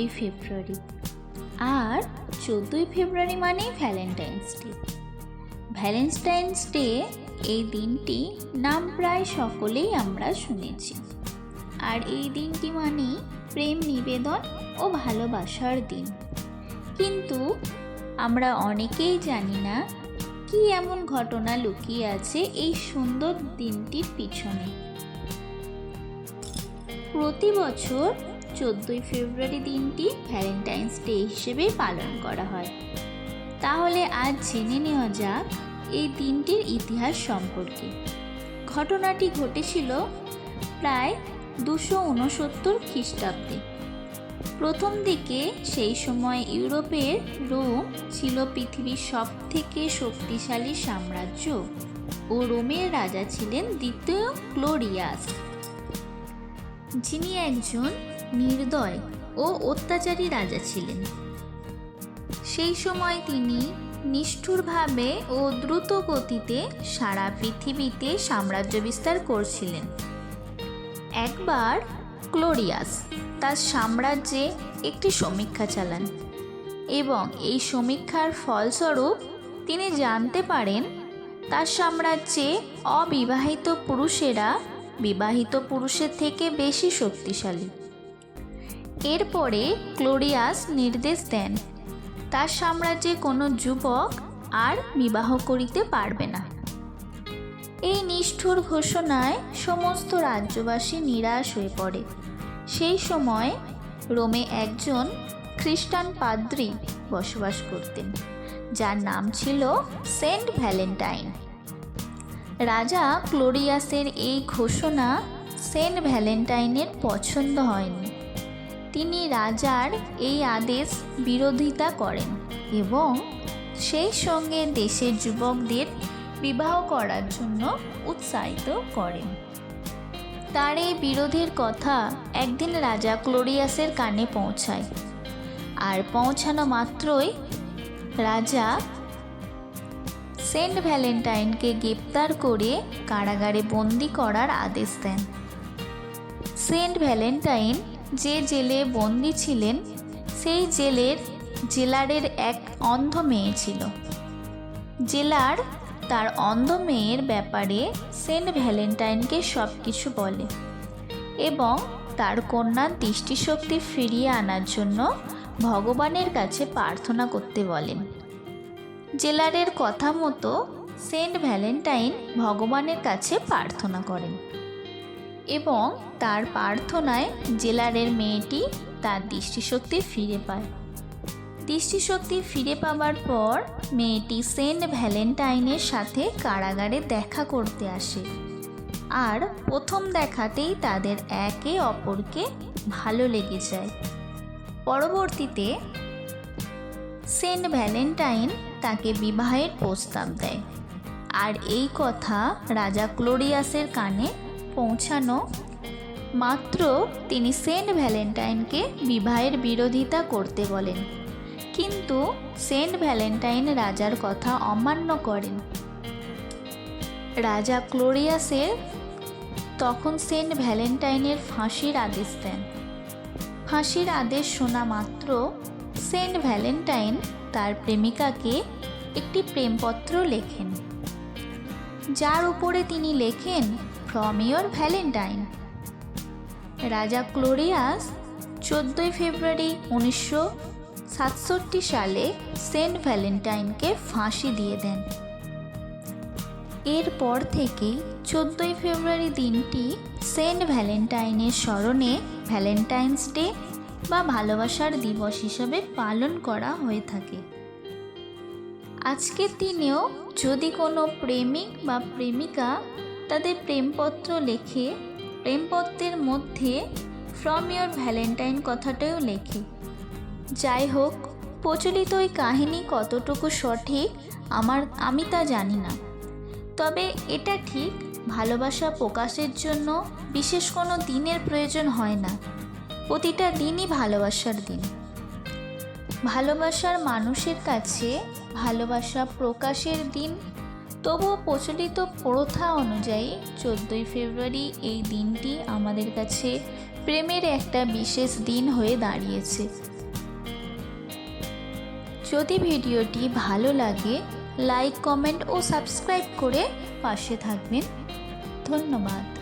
চোদ্দোই ফেব্রুয়ারি। আর চোদ্দোই ফেব্রুয়ারি মানেই ভ্যালেন্টাইন্স ডে ভ্যালেন্টাইন্স ডে এই দিনটি নাম প্রায় সকলেই আমরা শুনেছি। আর এই দিনটি মানেই প্রেম, নিবেদন ও ভালোবাসার দিন। কিন্তু আমরা অনেকেই জানি না কি এমন ঘটনা লুকিয়ে আছে এই সুন্দর দিনটির পিছনে। প্রতি বছর চোদ্দোই ফেব্রুয়ারি দিনটি ভ্যালেন্টাইন্স ডে হিসেবে পালন করা হয়। তাহলে আজ জেনে নেওয়া যাক এই দিনটির ইতিহাস সম্পর্কে। ঘটনাটি ঘটেছিল প্রায় দুশো উনসত্তর খ্রিস্টাব্দে। প্রথম দিকে সেই সময় ইউরোপের রোম ছিল পৃথিবীর সবথেকে শক্তিশালী সাম্রাজ্য ও রোমের রাজা ছিলেন দ্বিতীয় ক্লোরিয়াস যিনি একজন নির্দয় ও অত্যাচারী রাজা ছিলেন। সেই সময় তিনি নিষ্ঠুরভাবে ও দ্রুত গতিতে সারা পৃথিবীতে সাম্রাজ্য বিস্তার করছিলেন। একবার ক্লোরিয়াস তার সাম্রাজ্যে একটি সমীক্ষা চালান এবং এই সমীক্ষার ফলস্বরূপ তিনি জানতে পারেন, তার সাম্রাজ্যে অবিবাহিত পুরুষেরা বিবাহিত পুরুষের থেকে বেশি শক্তিশালী। এরপরে ক্লোরিয়াস নির্দেশ দেন, তার সাম্রাজ্যে কোনো যুবক আর বিবাহ করিতে পারবে না। এই নিষ্ঠুর ঘোষণায় সমস্ত রাজ্যবাসী নিরাশ হয়ে পড়ে। সেই সময় রোমে একজন খ্রিস্টান পাদ্রী বসবাস করতেন, যার নাম ছিল সেন্ট ভ্যালেন্টাইন। রাজা ক্লোরিয়াসের এই ঘোষণা সেন্ট ভ্যালেন্টাইনের পছন্দ হয়নি। তিনি রাজার এই আদেশ বিরোধিতা করেন এবং সেই সঙ্গে দেশের যুবকদের বিবাহ করার জন্য উৎসাহিত করেন। তার এই বিরোধের কথা একদিন রাজা ক্লোরিয়াসের কানে পৌঁছায়। আর পৌঁছানো মাত্রই রাজা সেন্ট ভ্যালেন্টাইনকে গ্রেপ্তার করে কারাগারে বন্দি করার আদেশ দেন। সেন্ট ভ্যালেন্টাইন যে জেলে বন্দি ছিলেন, সেই জেলের জেলারের এক অন্ধ মেয়ে ছিল। জেলার তার অন্ধ মেয়ের ব্যাপারে সেন্ট ভ্যালেন্টাইনকে সব কিছু বলে এবং তার কন্যার দৃষ্টিশক্তি ফিরিয়ে আনার জন্য ভগবানের কাছে প্রার্থনা করতে বলেন। জেলারের কথা মতো সেন্ট ভ্যালেন্টাইন ভগবানের কাছে প্রার্থনা করেন। এবং তার প্রার্থনায় জেলারের মেয়েটি তার দৃষ্টিশক্তি ফিরে পায়। দৃষ্টিশক্তি ফিরে পাবার পর মেয়েটি সেন্ট ভ্যালেন্টাইনের সাথে কারাগারে দেখা করতে আসে। আর প্রথম দেখাতেই তাদের একে অপরকে ভালো লেগে যায়। পরবর্তীতে সেন্ট ভ্যালেন্টাইন তাকে বিবাহের প্রস্তাব দেয়। আর এই কথা রাজা ক্লোরিয়াসের কানে পৌঁছানো মাত্র তিনি সেন্ট ভ্যালেন্টাইনকে বিবাহের বিরোধিতা করতে বলেন। কিন্তু সেন্ট ভ্যালেন্টাইন রাজার কথা অমান্য করেন। রাজা ক্লোরিয়াসের তখন সেন্ট ভ্যালেন্টাইনের ফাঁসির আদেশ দেন। ফাঁসির আদেশ শোনা মাত্র সেন্ট ভ্যালেন্টাইন তার প্রেমিকাকে একটি প্রেমপত্র লেখেন। যার উপরে তিনি লেখেন ফ্রম ইয়োর ভ্যালেন্টাইন রাজা ক্লোরিয়াস চোদ্দোই ফেব্রুয়ারি উনিশশো সাতষট্টি সালে সেন্ট ভ্যালেন্টাইনকে ফাঁসি দিয়ে দেন। এরপর থেকেই চোদ্দোই ফেব্রুয়ারি দিনটি সেন্ট ভ্যালেন্টাইনের স্মরণে ভ্যালেন্টাইন্স ডে বা ভালোবাসার দিবস হিসাবে পালন করা হয়ে থাকে। আজকের দিনেও যদি কোনো প্রেমিক বা প্রেমিকা তাদের প্রেমপত্র লেখে, প্রেমপত্রের মধ্যে ফ্রম ইয়োর ভ্যালেন্টাইন কথাটাও লেখে। যাই হোক, প্রচলিত ওই কাহিনী কতটুকু সঠিক আমার, আমি তা জানি না। তবে এটা ঠিক, ভালোবাসা প্রকাশের জন্য বিশেষ কোনো দিনের প্রয়োজন হয় না। প্রতিটা দিনই ভালোবাসার দিন। ভালোবাসার মানুষের কাছে ভালোবাসা প্রকাশের দিন তবুও প্রচলিত প্রথা অনুযায়ী চোদ্দোই ফেব্রুয়ারি এই দিনটি আমাদের কাছে প্রেমের একটা বিশেষ দিন হয়ে দাঁড়িয়েছে। যদি ভিডিওটি ভালো লাগে, লাইক, কমেন্ট ও সাবস্ক্রাইব করে পাশে থাকবেন। ধন্যবাদ।